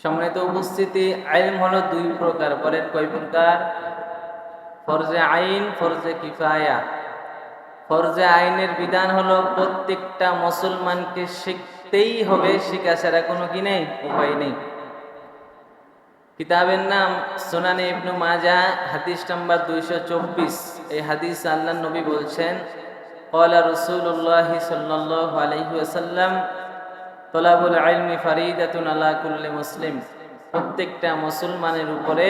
সম্মানিত উপস্থিতি, আইন হলো দুই প্রকার। বলেন কয় প্রকার? ফরজে আইন, ফরজে কিফায়া। ফরজে আইনের বিধান হলো প্রত্যেকটা মুসলমানকে শিখতেই হবে শিখা ছাড়া কোনো কি নেই, উপায় নেই। কিতাবের নাম সোনানে ইবনু মাজা, হাদিস নাম্বার দুইশো চব্বিশ। এই হাদিস আল্লাহ নবী বলছেন কলা রসুল্লাহ সাল্লাহ আলহি আসাল্লাম তোলাবুল আলমি ফারিদাতুন আল্লাহ কুল্লি মুসলিম। প্রত্যেকটা মুসলমানের উপরে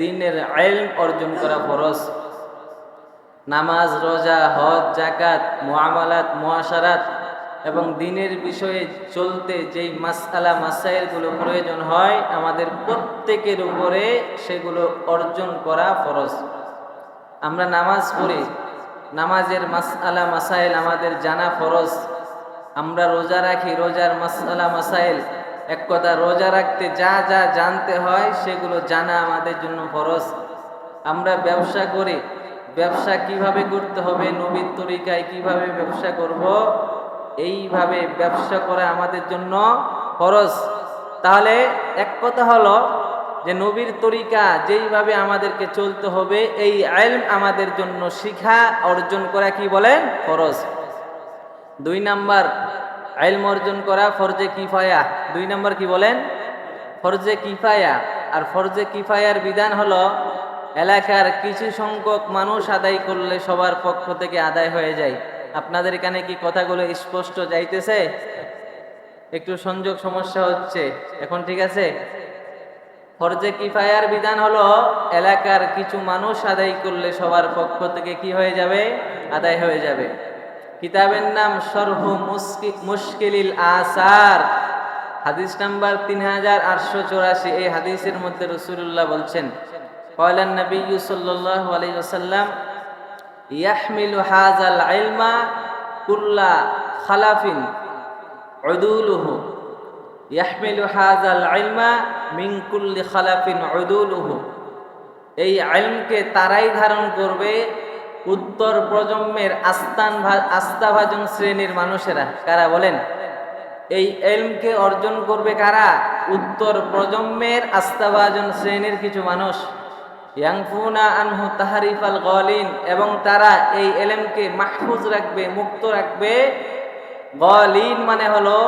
দিনের আইলম অর্জন করা ফরজ। নামাজ, রোজা, হজ জাকাত মুআমালাত, মুআশারাত এবং দিনের বিষয়ে চলতে যেই মাসালা মাসাইলগুলো প্রয়োজন হয়, আমাদের প্রত্যেকের উপরে সেগুলো অর্জন করা ফরজ। আমরা নামাজ পড়ি, নামাজের মাসালা মাসাইল আমাদের জানা ফরজ। আমরা রোজা রাখি, রোজার মাসালা, মাসাইল। এক কথা, রোজা রাখতে যা যা জানতে হয়, সেগুলো জানা আমাদের জন্য ফরজ। আমরা ব্যবসা করি। ব্যবসা কীভাবে করতে হবে, নবীর তরিকায় কীভাবে ব্যবসা করব, এইভাবে ব্যবসা করা আমাদের জন্য ফরজ। তাহলে এক কথা হলো যে, নবীর তরিকা যেইভাবে আমাদেরকে চলতে হবে, এই আইলম আমাদের জন্য শিখা, অর্জন করা কি বলেন? ফরজ। দুই নাম্বার, আইলম অর্জন করা ফরজে কিফায়া। দুই নাম্বার কি বলেন? ফরজে কিফায়া। আর ফরজে কিফায়ার বিধান হলো, এলাকার কিছু সংখ্যক মানুষ আদায় করলে সবার পক্ষ থেকে আদায় হয়ে যায়। আপনাদের এখানে কি কথাগুলো স্পষ্ট যাইতেছে? একটু সংযোগ সমস্যা হচ্ছে। এখন ঠিক আছে? ফরজে কিফায়ার বিধান হলো, এলাকার কিছু মানুষ আদায় করলে সবার পক্ষ থেকে কি হয়ে যাবে? আদায় হয়ে যাবে। কিতাবের নাম সরহ মুশকিলিল আসার। হাদিস নাম্বার তিন হাজার আটশো চৌরাশি। এই হাদিসের মধ্যে রসুল্লাহ বলছেন কয়লান নবী সাল্লাহ আলাই ওসাল্লাম ইয়াহমিলু হাজাল আইলমা কুল্লা খালাফিন উদুলুহু। ইয়াহমিলু হাজাল আইলমা মিন কুল্লি খালাফিন উদুলুহু। এই আইলমকে তারাই ধারণ করবে উত্তর প্রজন্মের আস্থান আস্থাভাজন শ্রেণির মানুষেরা, কারা বলেন? এই এলমকে অর্জন করবে কারা? উত্তর প্রজন্মের আস্থাভাজন শ্রেণির কিছু মানুষ। ইয়াংফুনা আনহু তাহারিফ আল গলিন, এবং তারা এই এলেমকে মাহফুজ রাখবে, মুক্ত রাখবে। গলিন মানে হলো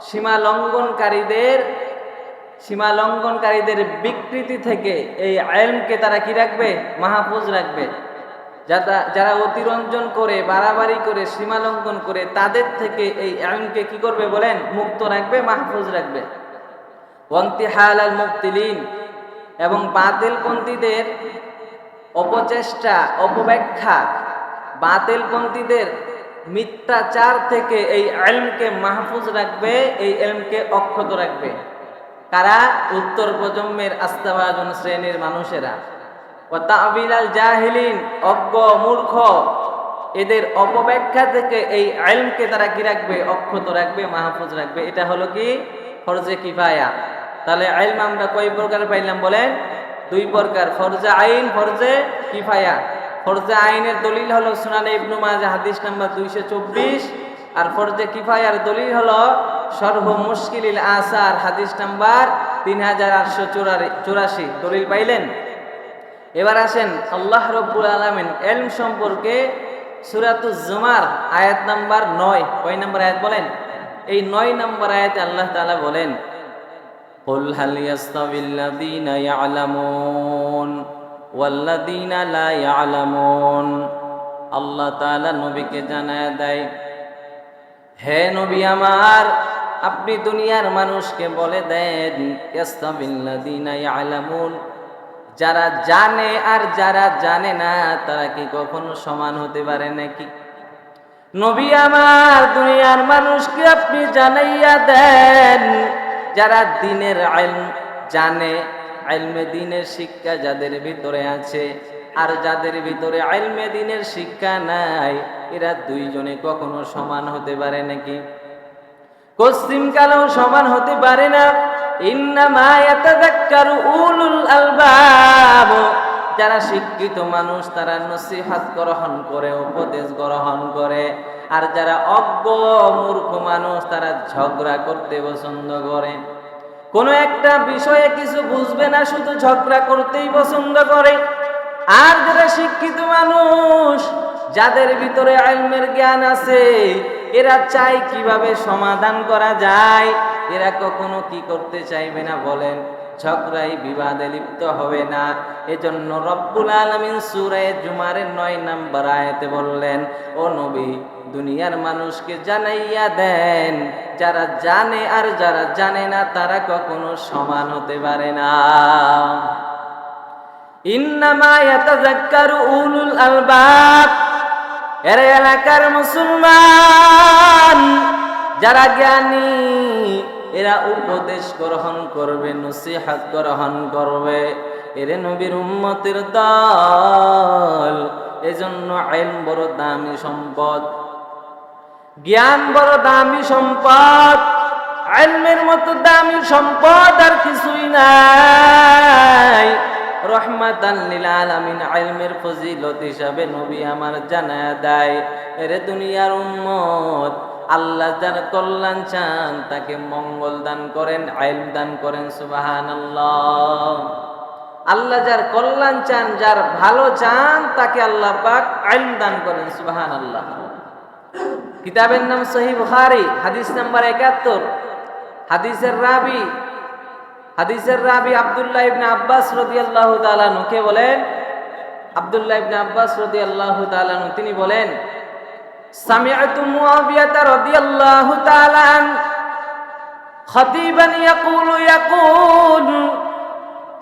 সীমা লঙ্ঘনকারীদের সীমা লঙ্ঘনকারীদের বিকৃতি থেকে এই আইলমকে তারা কি রাখবে? মাহফুজ রাখবে। যারা যারা অতিরঞ্জন করে, বাড়াবাড়ি করে সীমা লঙ্ঘন করে, তাদের থেকে এই আইনকে কি করবে বলেন? মুক্ত রাখবে, মাহফুজ রাখবে। ওয়ান্তিহাল আল মুক্তিলিন এবং বাতিলপন্থীদের অপচেষ্টা, অপব্যাখ্যা, বাতিলপন্থীদের মিথ্যাচার থেকে এই এলমকে মাহফুজ রাখবে, এই এলমকে অক্ষত রাখবে। কারা? উত্তর প্রজন্মের আস্থাভাজন শ্রেণির মানুষেরা। ও তাবিলাল জাহিলিন, অজ্ঞ, মূর্খ। এদের অপব্যাখ্যা থেকে এই আইলমকে তারা কি রাখবে? অক্ষত রাখবে, মাহফুজ রাখবে। এটা হলো কি? ফরজে কিফায়া। তাহলে আইলম আমরা কয় প্রকার পাইলাম বলেন? দুই প্রকার, ফরজে আইন, ফরজে কিফায়া। ফরজে আইনের দলিল হলো সুনানে ইবনু মাজা হাদিস নাম্বার দুইশো চব্বিশ। আর ফরজে কিফায়ার দলিল হলো সর্ব মুশকিল আসার, হাদিস নাম্বার তিন হাজার আটশো চুরাশি। দলিল পাইলেন? এবার আসেন আল্লাহ রব্বুল আলমিন এলম সম্পর্কে সুরাতুজ জুমার আয়াত নাম্বার নয় কয় নাম্বার আয়াত বলেন এই নয় নম্বর আয়াতে আল্লাহ তাআলা বলেন قل هل يستوي الذين يعلمون والذين لا يعلمون আল্লাহ তাআলা নবীকে জানায় দেয় হে নবী আমার আপনি দুনিয়ার মানুষকে বলে দেন ইয়াস্তাবিল্লাযীনা ইয়ালামুন যারা জানে আর যারা জানে না, তারা কি কখনো সমান হতে পারে নাকি? নবী আমার দুনিয়ার মানুষকে আপনি জানাইয়া দেন, যারা দিনের আইল জানে, আইলমে দিনের শিক্ষা যাদের ভিতরে আছে, আর যাদের ভিতরে আইলমে দিনের শিক্ষা নাই, এরা দুইজনে কখনো সমান হতে পারে নাকি? পশ্চিম কালেও সমান হতে পারে না। যারা শিক্ষিত মানুষ, তারা নসিহাত গ্রহণ করে, উপদেশ গ্রহণ করে। আর যারা অজ্ঞ, মূর্খ মানুষ, তারা ঝগড়া করতে পছন্দ করে। কোনো একটা বিষয়ে কিছু বুঝবে না, শুধু ঝগড়া করতেই পছন্দ করে। আর যারা শিক্ষিত মানুষ, যাদের ভিতরে আইলমের জ্ঞান আছে, এরা চায় কীভাবে সমাধান করা যায়। এরা কখনো কি করতে চাইবে না বলেন? ঝগড়াই বিবাদে লিপ্ত হবে না। এজন্য রব্বুল আলমিন সুরায় জুমারের নয় নাম্বার আয়াতে বললেন, ও নবী, দুনিয়ার মানুষকে জানাইয়া দেন। যারা জানে আর যারা জানে না, তারা কখনো সমান হতে পারে না। আলবাব। এলাকার মুসলমান, যারা জ্ঞানী এরা উপদেশ গ্রহণ করবে, নসিহাত গ্রহণ করবে। এরে নবীর উম্মতের দল, এজন্য আইন বড় দামি সম্পদ। জ্ঞান বড় দামি সম্পদ আইলমের মতো দামি সম্পদ আর কিছুই নাই। রহমাতান লিল আলামিন ইলমের ফজিলত হিসাবে নবী আমার জানা দেয়। এরে দুনিয়ার উম্মত আল্লাহ যার কল্যাণ চান, তাকে মঙ্গল দান করেন আইল দান করেন, সুবহানাল্লাহ। আল্লাহ যার কল্যাণ চান, যার ভালো চান, তাকে আল্লাহ পাক আইল দান করেন সুবাহান আল্লাহ কিতাবের নাম সহি বুখারী, হাদিস নাম্বার একাত্তর। হাদিসের রাবি হাদিসের রাবি আব্দুল্লাহ ইবনে আব্বাস রাদিয়াল্লাহু তাআলা কে বলেন, আব্দুল্লাহ ইবনে আব্বাস রাদিয়াল্লাহু তাআলা তিনি বলেন সামিআতু মুআবিয়াতা রাদিয়াল্লাহু তাআলা আন খতিবান ইয়াকুলু ইয়াকুল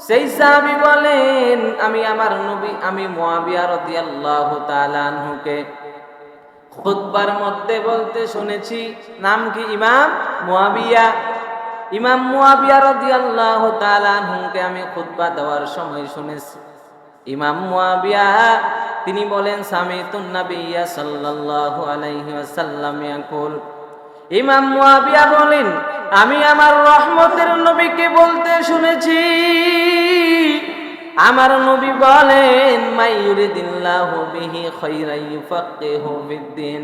সেই সাহাবী বলেন, আমি আমার নবী, আমি মুআবিয়া রাদিয়াল্লাহু তাআলা আনহুকে খুতবার মধ্যে বলতে শুনেছি, নাম কি ইমাম মুআবিয়া ইমাম মুয়াবিয়া রাদিয়াল্লাহু তাআলা আনহুকে আমি খুতবা দেওয়ার সময় শুনেছি। ইমাম মুয়াবিয়া তিনি বলেন স্বামী নাবিয়্যা সাল্লাল্লাহু আলাইহি ওয়াসাল্লাম ইয়াকুল। ইমাম মুয়াবিয়া বলেন, আমি আমার রহমতের নবীকে বলতে শুনেছি। আমার নবী বলেন মাইয়ুরিদিল্লাহু বিহি খাইরান ইউফাক্কিহু ফিদ্দিন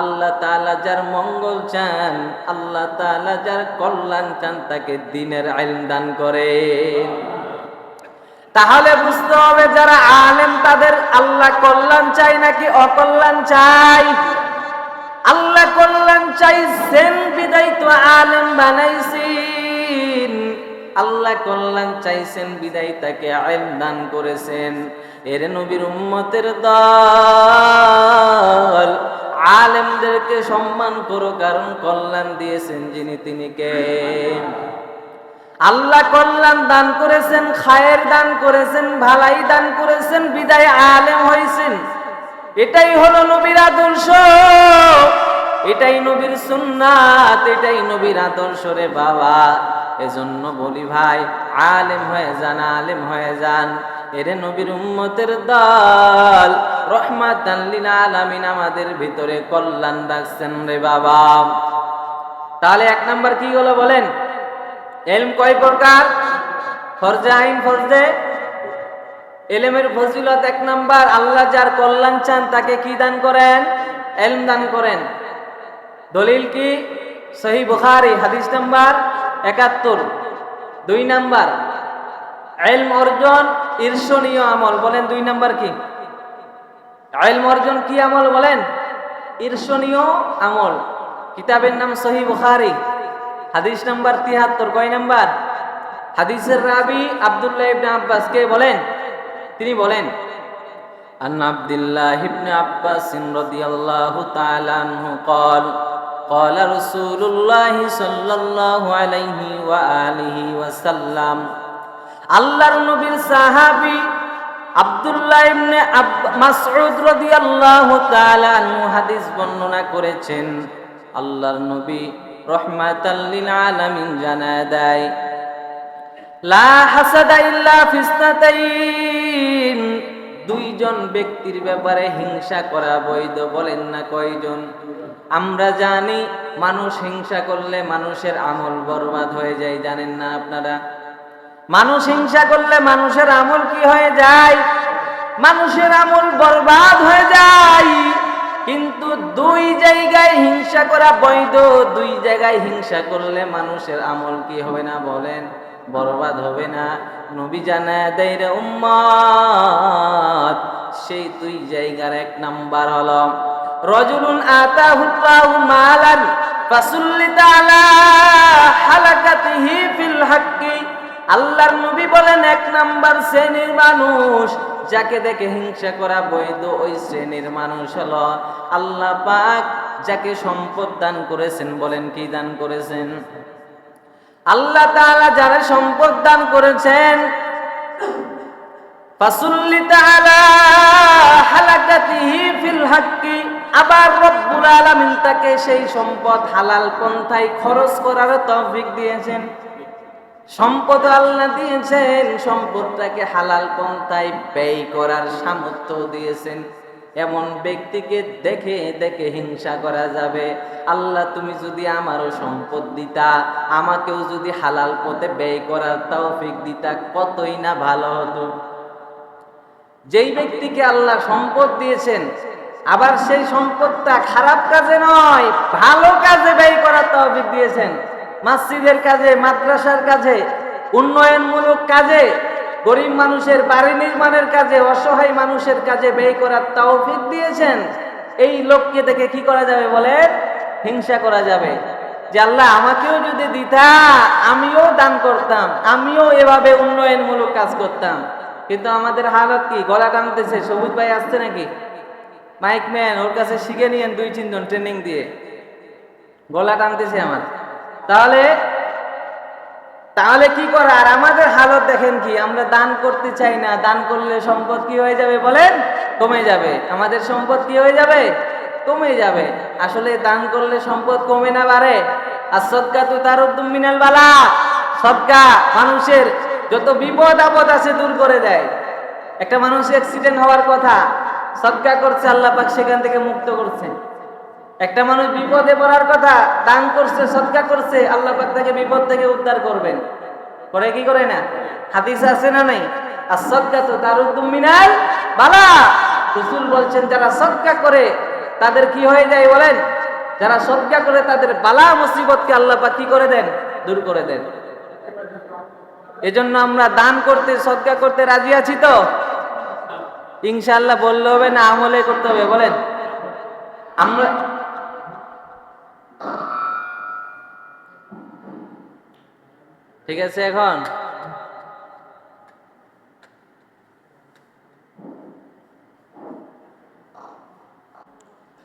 আল্লাহ তাআলা যার মঙ্গল চান, আল্লাহ তাআলা যার কল্যাণ চান, তাকে দিনের আইন দান করে তাহলে বুঝতে হবে যারা আলেম, তাদের আল্লাহ কল্যাণ চাই নাকি অকল্যাণ চাই? আল্লাহ কল্যাণ চাইছেন বিদায় তো আলেম বানাইছেন। আল্লাহ কল্যাণ চাইছেন বিদায় তাকে আইন দান করেছেন। এর নবীর উম্মতের দল, আলেমদেরকে সম্মান করো, কারণ কল্যাণ দিয়েছেন যিনি তিনি কে? আল্লাহ কল্যাণ দান করেছেন, খায়ের দান করেছেন, ভালাই দান করেছেন, বিদায় আলেম হয়েছেন। এটাই হলো নবীর আদর্শ। এটাই নবীর সুন্নাত, এটাই নবীর আদর্শ রে বাবা। এজন্য বলি ভাই, আলেম হয়ে যান, আলেম হয়ে যান। এরে নবীর উম্মতের দল রহমাত আলামিন আমাদের ভিতরে কল্যাণ রাখছেন রে বাবা। তাহলে এক নাম্বার কি হলো বলেন? এলম কয় প্রকার? ফরজে আইন, ফরজে এলেমের ফজিলত এক নাম্বার। আল্লাহ যার কল্যাণ চান, তাকে কি দান করেন? এলম দান করেন। দলিল কি? সহি বুখারি, হাদিস নাম্বার একাত্তর। দুই নাম্বার, এলম অর্জন ঈর্ষণীয় আমল, বলেন দুই নাম্বার কি? এলম অর্জন কি আমল বলেন? ঈর্ষণীয় আমল। কিতাবের নাম সহি বুখারি। হাদিস নাম্বার তিয়াত্তর কয় নাম্বার হাদিসের রাবি আব্দুল্লাহ ইবনে আব্বাস কে বলেন তিনি বলেন عن عبد الله بن عباس رضي الله تعالى عنه قال قال رسول الله صلى الله عليه وآله وسلم আল্লাহর নবীর সাহাবী আব্দুল্লাহ ইবনে মাসউদ রাদিয়াল্লাহু তাআলা আনহু হাদিস বর্ণনা করেছেন আল্লাহর নবী রহমাতাল লিল আলামিন জানায় দেয়, লা হাসাদা ইল্লা ফিসনাতাইন। দুইজন ব্যক্তির ব্যাপারে হিংসা করা বৈধ বলেন না কয়জন। আমরা জানি মানুষ হিংসা করলে মানুষের আমল বরবাদ হয়ে যায়, জানেন না আপনারা? মানুষ হিংসা করলে মানুষের আমল কি হয়ে যায়? মানুষের আমল বরবাদ হয়ে যায়। কিন্তু দুই জায়গায় হিংসা করা বৈধ, দুই জায়গায় হিংসা করলে মানুষের আমল কি হবে না বলেন? বরবাদ হবে না। নবী জানা দেয় রে উম্মত সেই দুই জায়গার এক নাম্বার হলো, রজুলুন আতাহুল্লাহু মালান ফাসুল্লিতা আলা হালাকাতিহি ফিল হাক্কি। আল্লাহর নবী বলেন, এক নাম্বার শ্রেণির মানুষ যাকে দেখে হিংসা করা বৈধ ওই শ্রেণির মানুষ হলো আল্লাহ পাক, যাকে সম্পদ দান করেছেন বলেন কি দান করেছেন? আল্লাহ তাআলা যারা সম্পদ দান করেছেন ফাসুল্লিতা আলা হালাকাতিহি ফিল হাক্কি, আবার রব্বুল আলামিন তাকে সেই সম্পদ হালাল পন্থায় খরচ করার তৌফিক দিয়েছেন। সম্পদ আল্লাহ দিয়েছেন, সম্পদটাকে হালাল পন্থায় ব্যয় করার সামর্থ্য দিয়েছেন। এমন ব্যক্তিকে দেখে দেখে হিংসা করা যাবে। আল্লাহ, তুমি যদি আমারও সম্পদ দিতা, আমাকেও যদি হালাল পথে ব্যয় করার তৌফিক দিতা, কতই না ভালো হতো। যেই ব্যক্তিকে আল্লাহ সম্পদ দিয়েছেন, আবার সেই সম্পদটা খারাপ কাজে নয়, ভালো কাজে ব্যয় করার তৌফিক দিয়েছেন। মসজিদের কাজে, মাদ্রাসার কাজে, উন্নয়নমূলক কাজে, গরিব মানুষের বাড়ি নির্মাণের কাজে, অসহায় মানুষের কাজে ব্যয় করার তৌফিক দিয়েছেন। এই লোককে দেখে কি করা যাবে বলে হিংসা করা যাবে। যে আল্লাহ আমাকেও যদি দিতা, আমিও দান করতাম, আমিও এভাবে উন্নয়নমূলক কাজ করতাম। কিন্তু আমাদের হালত কি? গলা টানতেছে, সবুজ ভাই আসছে নাকি? মাইক ম্যান, ওর কাছে শিখে নিয়েন দুই তিনজন ট্রেনিং দিয়ে। গলা টানতেছে আমার। তাহলে তাহলে কি করা? আর আমাদের হালত দেখেন কি, আমরা দান করতে চাই না। দান করলে সম্পদ কি হয়ে যাবে বলেন? কমে যাবে। আমাদের সম্পদ কি হয়ে যাবে? কমে যাবে। আসলে দান করলে সম্পদ কমে না বাড়ে। আর সদকা তো তার মিনাল বালা। সদকা মানুষের যত বিপদ আপদ আছে দূর করে দেয়। একটা মানুষ অ্যাক্সিডেন্ট হওয়ার কথা, সদকা করছে, আল্লাহ পাক সেখান থেকে মুক্ত করছে একটা মানুষ বিপদে পড়ার কথা, দান করছে সদকা করছে, আল্লাহ তাকে বিপদ থেকে উদ্ধার করবেন। পরে কি করে না? হাদিস আছে না নাই? আর সদকা তো তার বালা। রসুল বলছেন, যারা সদকা করে, তাদের কি হয়ে যায় বলেন? যারা সদকা করে, তাদের বালা মুসিবতকে আল্লাহ কি করে দেন? দূর করে দেন। এজন্য আমরা দান করতে সদকা করতে রাজি আছি তো? ইনশাল্লাহ বললে হবে না, আমলে করতে হবে, বলেন। আমরা ঠিক আছে এখন?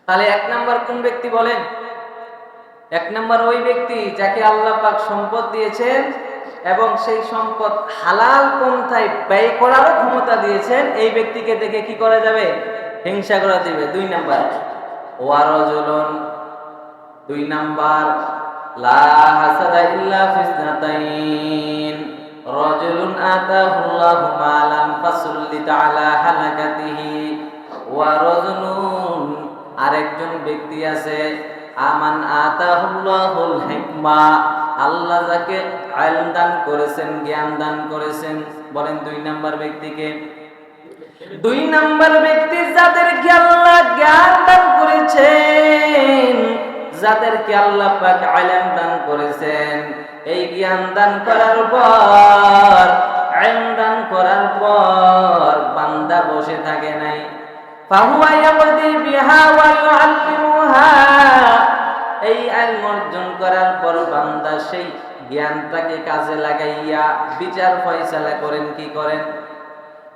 তাহলে এক নাম্বার কোন ব্যক্তি বলেন? এক নাম্বার ওই ব্যক্তি যাকে আল্লাহ পাক সম্পদ দিয়েছেন এবং সেই সম্পদ হালাল পন্থায় ব্যয় করারও ক্ষমতা দিয়েছেন, এই ব্যক্তিকে দেখে কি করা যাবে? হিংসা করা দিবে দুই নাম্বার। ওয়ারজুলুন দুই নাম্বার লা হাসাদা ইল্লা ফিসনাতাইন রাজুলুন আতাহুল্লাহু মালান ফাসুল্লিতা আলা হালাকাতিহি। ওয়া রাজুলুন, আরেকজন ব্যক্তি আছে, আমান আতাহুল্লাহুল হিকমা। আল্লাহ যাকে ইলম দান করেছেন, জ্ঞান দান করেছেন, বলেন দুই নাম্বার ব্যক্তিকে। দুই নাম্বার ব্যক্তি যাদেরকে আল্লাহ জ্ঞান দান করেছেন যাদেরকে আল্লাহ পাক ইলম দান করেছেন, এই জ্ঞান দান করার পর ইলম দান করার পর বান্দা বসে থাকে নাই। ফাহুয়া ইয়াবদি বিহা ওয়া ইউআল্লিমুহা। এই ইলম অর্জন করার পর বান্দা সেই জ্ঞানটাকে কাজে লাগাইয়া বিচার ফয়সালা করেন কি করেন?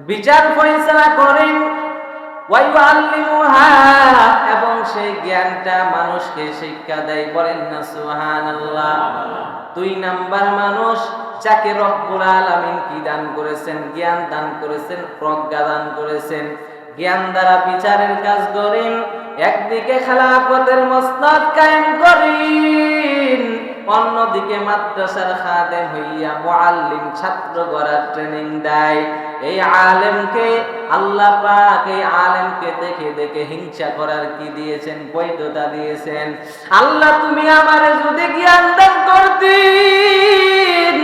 বিচার ফয়সালা করেন এবং সেই জ্ঞানটা মানুষকে শিক্ষা দেয়। বলেন না, সুবহানাল্লাহ। দুই নাম্বার মানুষ যাকে রব্বুল আলামিন কি দান করেছেন? জ্ঞান দান করেছেন, প্রজ্ঞা দান করেছেন। জ্ঞান দ্বারা বিচারের কাজ করেন, একদিকে খেলাফতের মসনদ কায়েম করেন, অন্যদিকে মাদ্রাসার খাদেম হইয়া মুআল্লিম ছাত্র গড়ার ট্রেনিং দেয়। এই আলেমকে, আল্লাহ পাক এই আলেমকে দেখে দেখে হিংসা করার কি দিয়েছেন, বৈধতা দিয়েছেন? আল্লাহ, তুমি আমারে যদি জ্ঞান দান করতেন,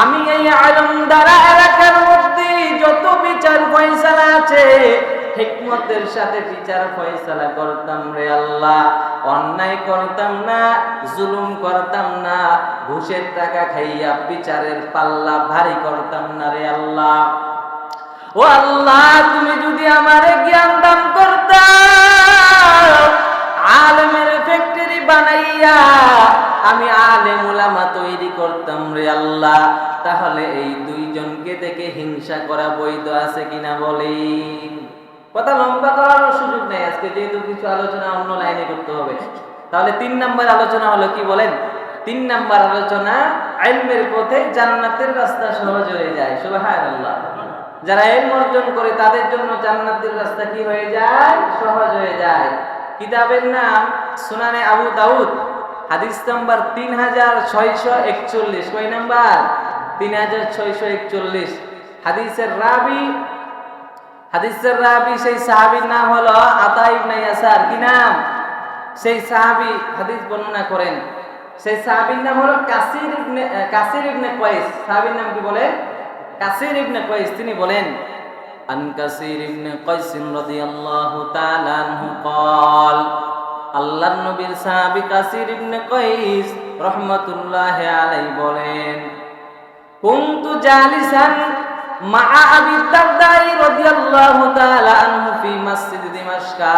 আমি এই আলম দ্বারা এলাকার মধ্যে যত বিচার ফয়সালা আছে, হিকমতের সাথে বিচার ফয়সালা করতাম রে আল্লাহ। অন্যায় করতাম না, জুলুম করতাম না, ঘুষের টাকা খাইয়া বিচারের পাল্লা ভারী করতাম না রে আল্লাহ। ও আল্লাহ, তুমি যদি আমারে জ্ঞান দান করতাম আলেমের ফ্যাক্টরি বানাইয়া আমি আলেম উলামা তৈরি করতাম রে আল্লাহ। তাহলে এই দুইজনকে দেখে হিংসা করা বৈধ আছে কিনা বলি কথা লম্বা করার সুযোগ নেই, আজকে যেহেতু কিছু আলোচনা অন্য লাইনে করতে হবে। তাহলে তিন নাম্বার আলোচনা হলো কি বলেন? তিন নাম্বার আলোচনা আইলমের পথে জান্নাতের রাস্তা সহজ হয়ে যায়, সুবহানাল্লাহ। যারা এলম অর্জন করে তাদের জন্য জান্নাতের রাস্তা কি হয়ে যায়? সহজ হয়ে যায়। কিতাবের নাম সুনানে আবু দাউদ, হাদিস নাম্বার তিন হাজার ছয়শো একচল্লিশ। কয় নাম্বার? তিন হাজার ছয়শো একচল্লিশ। হাদিসের রাবি হাদিসের রাবি সেই সাহাবির নাম হলো আতা ইবনে ইয়াসার। কি নাম? সেই সাহাবি হাদিস বর্ণনা করেন। সেই সাহাবীর নাম হলো কাসির ইবনে কাসির ইবনে কয়েস সাহাবীর নাম কি বলে? কাসির ইবনে কয়েস তিনি বলেন আন কাসির ইবনে কয়েস রাদিয়াল্লাহু তাআলা আনহু قال আল্লাহর নবীর সাহাবী কাসির ইবনে কয়েস রাহমাতুল্লাহি আলাইহি বলেন কুনতু জালিসান মা আবি দারদাই রাদিয়াল্লাহু তাআলা আনহু ফি মসজিদ দিমাশকা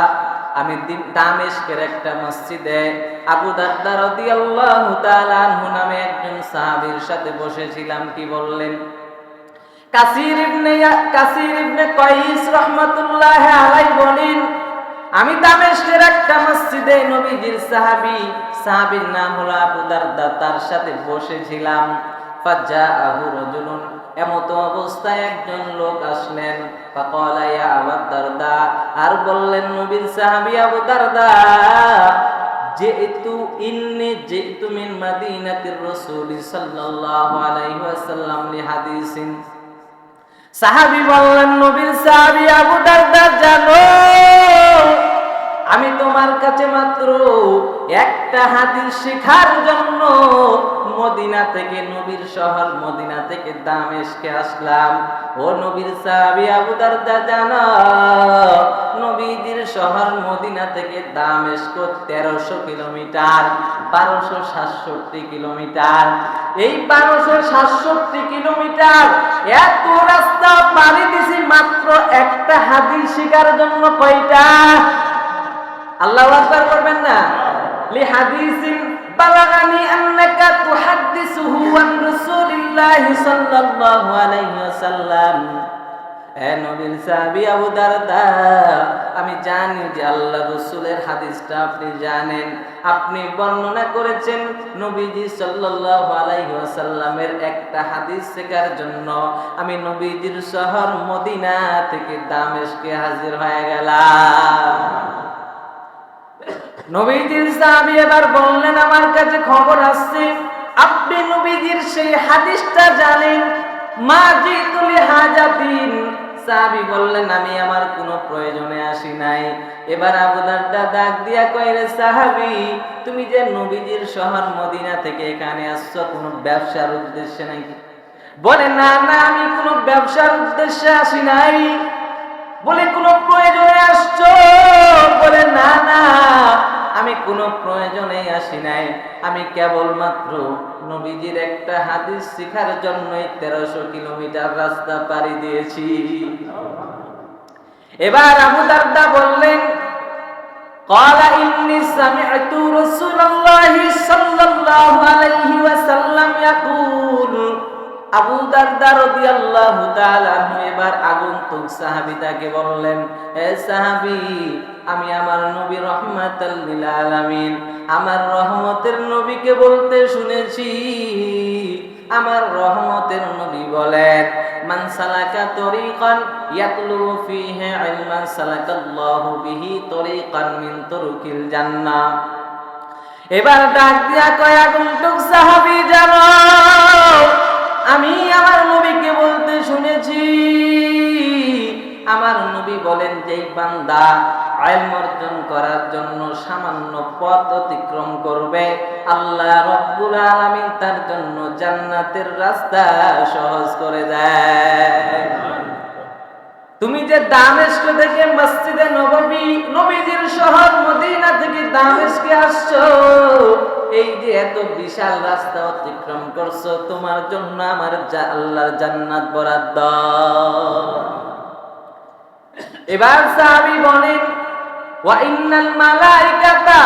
আমি দিম- দামেশকের একটা মসজিদে আবু দারদা রাদিয়াল্লাহু তাআলা আনহু নামে একজন সাহাবীর সাথে বসেছিলাম কি বললেন কাসির ইবনে কাসির ইবনে রাহমাতুল্লাহি আলাইহি বলেন, আমি একটা মসজিদে নবীজির নাম হলো আবু দারদা, তার সাথে বসেছিলাম। রাজুলুন, এমত অবস্থায় একজন লোক আসলেন। ফাকালা আবু দারদা আর বললেন, নবীর সাহাবী আবু দারদা, যেহেতু ইন্নি যেহেতু মিন মাদিনাতির রাসূল সাল্লাল্লাহু আলাইহি ওয়াসাল্লাম লি হাদিসিন সাহাবী বললেন, নবীর সাহাবী আবু দারদা, জানো, আমি তোমার কাছে মাত্র একটা হাদিস শেখার জন্য মদিনা থেকে নবীর শহর মদিনা থেকে দামেশকে আসলাম। ও নবীর সাহাবী আবু দারদা, জানো নবীজির শহর মদিনা থেকে দামেশক তেরোশো কিলোমিটার, বারোশো সাতষট্টি কিলোমিটার। এই বারোশো সাতষট্টি কিলোমিটার। এত রাস্তা পাড়ি দিছি মাত্র একটা হাতি শিকার জন্য কয়টা? আল্লাহ আকবার করবেন না? লি হাদিসিন, বালাগানি আন্নাকা তুহাদ্দিসুহু আন রাসূলিল্লাহি সাল্লাল্লাহু আলাইহি ওয়াসাল্লাম। নবীর সাহাবী আবু দারদা, আমি জানি যে আল্লাহ রসুলের হাদিসটা আপনি জানেন। আপনি বর্ণনা করেছেন নবীজি সাল্লাল্লাহু আলাইহি ওয়াসাল্লামের একটা হাদিস শেখার জন্য। আমি নবীজির শহর মদিনা থেকে দামেশকে হাজির হয়ে গেলাম। নবীজির সাহাবী এবার বললেন, আমার কাছে খবর আসছে। আপনি নবীজির সেই হাদিসটা জানেন? মা জিতুলি হাজাতিন সাহাবী বললেন, আমি আমার কোনো প্রয়োজনে আসি নাই। এবার আবু দারদা ডাক দিয়া কয়, রে সাহাবী, তুমি যে নবীজির শহর মদিনা থেকে এখানে আসছো, কোনো ব্যবসার উদ্দেশ্যে নাকি? বলে, না না, আমি কোনো ব্যবসার উদ্দেশ্যে আসি নাই। বলে, কোনো প্রয়োজনে আসছো? বলে, না না, আমি কোনো প্রয়োজনে আসি নাই। আমি কেবলমাত্র নবীজির একটা হাদিস শেখার জন্যই তেরোশো কিলোমিটার রাস্তা পাড়ি দিয়েছি এবার আবু দারদা বললেন قال إني سمعت رسول الله صلى الله عليه وسلم يقول আবু দারদা রাদিয়াল্লাহু তাআলা এবার আগন্তুক সাহাবী তাকে বললেন হে সাহাবী, আমি আমার নবী রহমাতাল লিল আলামিন, আমার রহমতের নবীকে বলতে শুনেছি। আমার রহমতের নবী বলেন, মান সালাকা তরিকান ইয়াতলু ফিহি ইলমান, সালাকাল্লাহু বিহি তরিকান মিন তুরুকিল জান্নাহ। এবার ডাক দিয়া কয়, আগন্তুক সাহাবী জানো আমি আমার নবীকে বলতে শুনেছি। আমার নবী বলেন যে বান্দা আইল অর্জন করার জন্য সামান্য পথ অতিক্রম করবে। আল্লাহ রব্বুল আলামিন তার জন্য জান্নাতের রাস্তা সহজ করে দেয়। তুমি যে দামেস্ক থেকে মসজিদে নববী এত বিশাল রাস্তা অতিক্রম করছ, তোমার জন্য আমার আল্লাহর জান্নাত বরাদ্দ। এবার সাহাবী বলেন, ওয়া ইন্নাল মালাইকাতা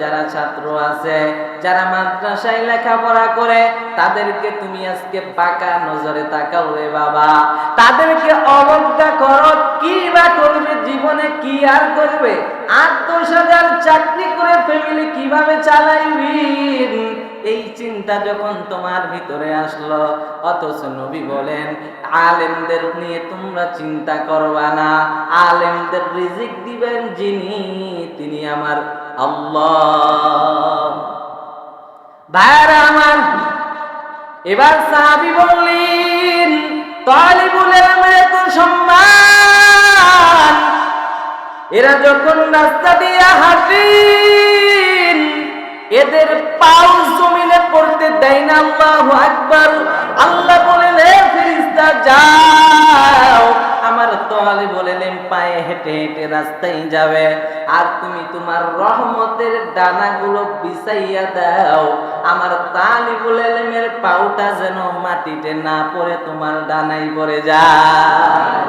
যারা ছাত্র আছে, যারা মাদ্রাসায় লেখাপড়া করে, তাদেরকে তুমি আজকে পাকা নজরে তাকাও রে বাবা। তাদেরকে অবজ্ঞা করো, কি বা করবে, জীবনে কি আর করবে? আট দশ হাজার চাকরি করে ফ্যামিলি কীভাবে চালাইবি? এই চিন্তা যখন তোমার ভিতরে আসলো, অথচ নবী বলেন, আলেমদের নিয়ে তোমরা চিন্তা করবা না। আলেমদের রিজিক দিবেন যিনি, তিনি আমার আল্লাহ। ভাইরা আমার, এবার সাহাবি বললেন, তালিবুল ইলমের এত সম্মান। এরা যখন রাস্তা দিয়ে হাঁটেন এদের পাও জমিনে পড়তে দেয় না, আল্লাহ আকবার। আল্লাহ বলেন হে ফেরেশতা, যাও। আমার তোয়ালে বলেলেন, পায়ে হেঁটে হেঁটে রাস্তায় যাবে। আর তুমি তোমার রহমতের ডানাগুলো বিছাইয়া দাও। আমার তালি বলেলেমের পাউটা যেন মাটিতে না পড়ে, তোমার ডানাই পড়ে যায়।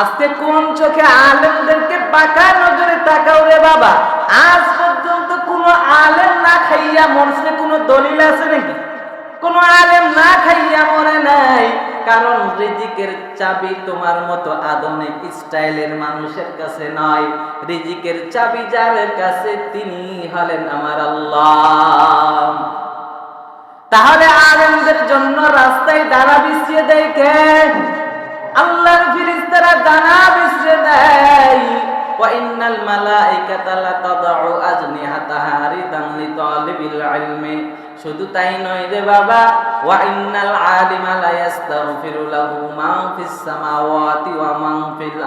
আজকে কোন চোখে আলেমদেরকে পাকা নজরে তাকাও রে বাবা। আজ পর্যন্ত কোন আলেম না খাইয়া মরছে, কোন দলিল আছে নাকি? কোন আলেম না খাইয়া মরে নাই, কারণ রিজিকের চাবি তোমার মতো আধুনিক স্টাইলের মানুষের কাছে নয় রিজিকের চাবি যার কাছে তিনি হলেন আমার আল্লাহ। তাহলে আলেমদের জন্য রাস্তায় দাঁড়া বিছিয়ে দেয় কে? আল্লাহর ফিরিস্তারা দানা বিছিয়ে দেয়। ওয়াইন্নাল মালাইকাতা লাতাদাউ আজনিহাতাহা রিদান শুধু তাই নয় রে বাবা আলিমা লা ইস্তাগফিরু লাহু মা ফিস সামাওয়াতি ওয়া মা ফিল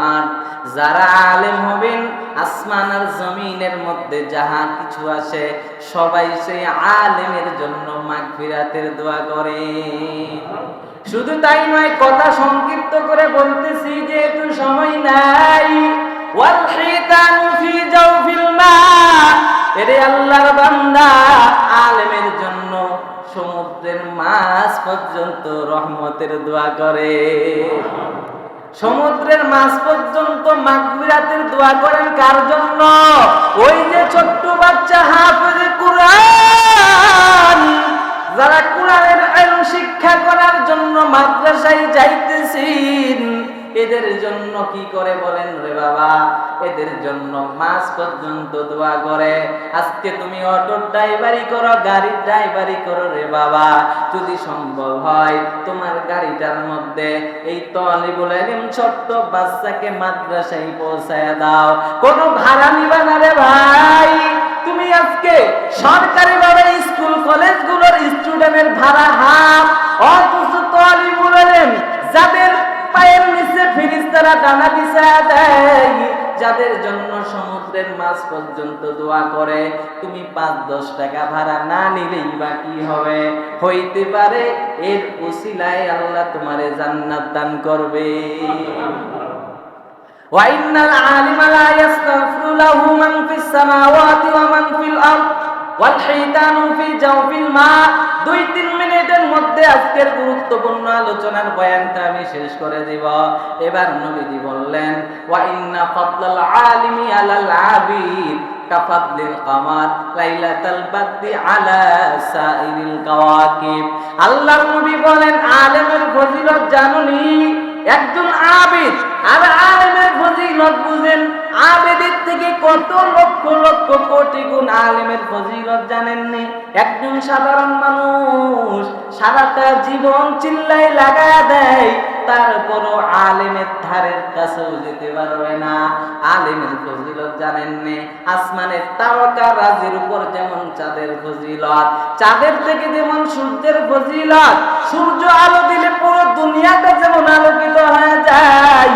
যারা আলেম হবেন, আসমান আর জমিনের মধ্যে যাহা কিছু আছে, সবাই সেই আলেমের জন্য মাগফিরাতের দোয়া করে। শুধু তাই নয়, কথা সংক্ষিপ্ত করে পর্যন্ত রহমতের দোয়া করে। সমুদ্রের মাছ পর্যন্ত মাগবিরাতের দোয়া করেন কার জন্য? ওই যে ছোট্ট বাচ্চা হাফেজে কুরআন, যারা কুরআনের আইন শিক্ষা করার জন্য মাদ্রাসায় যাইতেছেন এদের জন্য কি করে বলেন রে বাবা? এদের জন্য মাস পর্যন্ত দোয়া করে। আজকে তুমি অটোর ড্রাইভারি করো গাড়ির ড্রাইভারি করো রে বাবা। যদি সম্ভব হয় তোমার গাড়িটার মধ্যে এই তলি বলে ছোট্ট বাচ্চাকে মাদ্রাসায় পৌঁছায় দাও। কোনো ভাড়া নিবা না রে ভাই। তুমি আজকে সরকারি ভাবে স্কুল, কলেজগুলোর স্টুডেন্টের ভাড়া হাফ। অথচ তালিবুল ইলম যাদের পায়ের নিচে ফিরিস্তারা ডানা বিছায়া দেয় যাদের জন্য সমুদ্রের মাছ পর্যন্ত দোয়া করে তুমি পাঁচ দশ টাকা ভাড়া না নিলেই বা কি হবে হইতে পারে এর উসিলায় আল্লাহ তোমারে জান্নাত দান করবে وإن العالم لا يستغفر له من في السماوات ومن في الأرض ওয়াল দুই তিন মিনিটের মধ্যে আজকের গুরুত্বপূর্ণ আলোচনার বয়ানটা আমি শেষ করে দিব। এবার নবীজি বললেন, ওয়া ইন্না ফাদলাল আলিমি আলাল আবিদ কাফাদলিল কামার লাইলাতাল বাদি আলা সাইরিল কাওয়াকিব। আল্লাহর নবী বলেন, আলেমের ফজিলত জানুনি, একজন আবিদ আর আলেমের ফজিলত বুঝেন। আবেদের থেকে কত লক্ষ লক্ষ কোটি গুণ আলেমের ফজিলত জানেননি? একজন সাধারণ মানুষ সারাটা জীবন চিল্লাই লাগায় দেয় তারপরও আলেমের ধারের কাছেও যেতে পারবে না। আলেমের ফজিলত জানেননি? আসমানের তারকা রাজির উপর যেমন চাঁদের ফজিলত, চাঁদের থেকে যেমন সূর্যের ফজিলত, সূর্য আলো দিলে পুরো দুনিয়াটা যেমন আলোকিত হয়ে যায়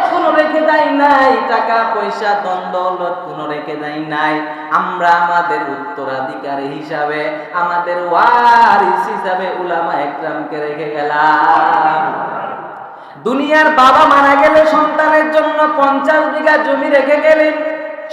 কোনো রেখে যাই নাই, টাকা, পয়সা দৌলত কোনো রেখে যাই নাই। আমরা আমাদের উত্তরাধিকারী হিসাবে, আমাদের ওয়ারিস হিসাবে উলামা একরামকে রেখে গেলাম। দুনিয়ার বাবা মারা গেলে সন্তানের জন্য পঞ্চাশ বিঘা জমি রেখে গেলেন।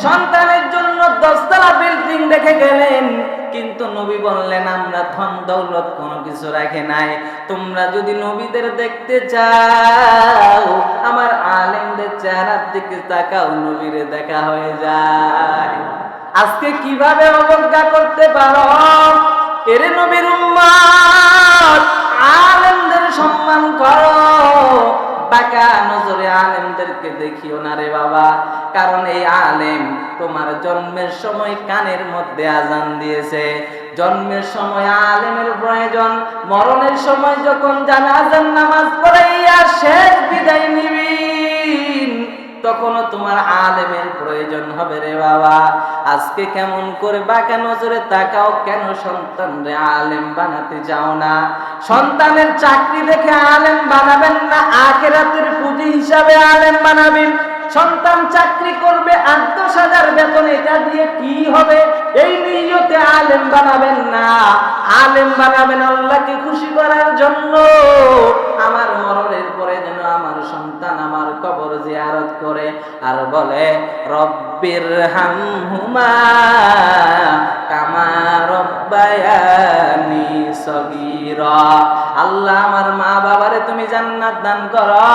সন্তানের জন্য দশতলা বিল্ডিং রেখে গেলেন। কিন্তু নবী বললেন, আমরা ধন দৌলত কোনো কিছু রাখে নাই। তোমরা যদি নবীদের দেখতে চাও, আমার আলেমদের চেহারার দিকে তাকাও, নবীরে দেখা হয়ে যায়। আজকে কীভাবে অবজ্ঞা করতে পারো? এরে নবীর উম্মত, আলেমদের সম্মান করো। বাঁকা নজরে আলেমদেরকে দেখিও না রে বাবা। কারণ এই আলেম তোমার জন্মের সময় কানের মধ্যে আজান দিয়েছে। জন্মের সময় আলেমের প্রয়োজন, মরণের সময় যখন জানাজার নামাজ পড়াইয়া শেষ বিদায় নিবিন তখনও তোমার আলেমের প্রয়োজন হবে রে বাবা। আজকে কেমন করে বাঁকা নজরে তাকাও কেন সন্তান রে আলেম বানাতে যাও না? সন্তানের চাকরি দেখে আলেম বানাবেন না, আখেরাতের পুঁজি হিসাবে আলেম বানাবেন। সন্তান চাকরি করবে আট দশ হাজার বেতন, এটা দিয়ে কি হবে? এই নিয়তে আলেম বানাবেন না। আলেম বানাবেন আল্লাহকে খুশি করার জন্য। আমার মরণের পরে যেন আমার সন্তান আমার কবর জিয়ারত করে আর বলে, রব্বির হামহুমা কামা রব্বায়ানি আল্লাহ আমার মা বাবারে তুমি জান্নাত দান করো।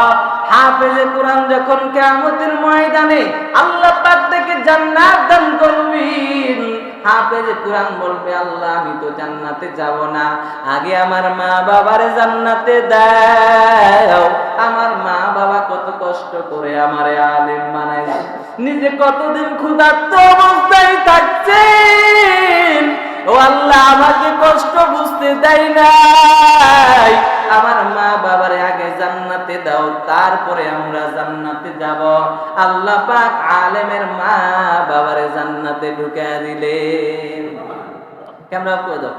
হাফেজে কোরআন যখন কিয়ামতের ময়দানে আল্লাহ পাক থেকে জান্নাত দান করবেন, হাফেজে কোরআন বলবে, আল্লাহ, আমি তো জান্নাতে যাব না। আগে আমার মা বাবারে জান্নাতে দাও। আমার মা বাবা কত কষ্ট করে আমারে আলেম বানাইছে। নিজে কতদিন ক্ষুধার্ত অবস্থায় থাকছেন। ও আল্লাহ, আমাকে কষ্ট বুঝতে দেয় নাই। আমার মা বাবার আগে জান্নাতে দাও, তারপরে আমরা জান্নাতে যাব। আল্লাহ পাক আলেমের মা বাবারে জান্নাতে ঢুকা দিলেন। ক্যামেরা করে দাও।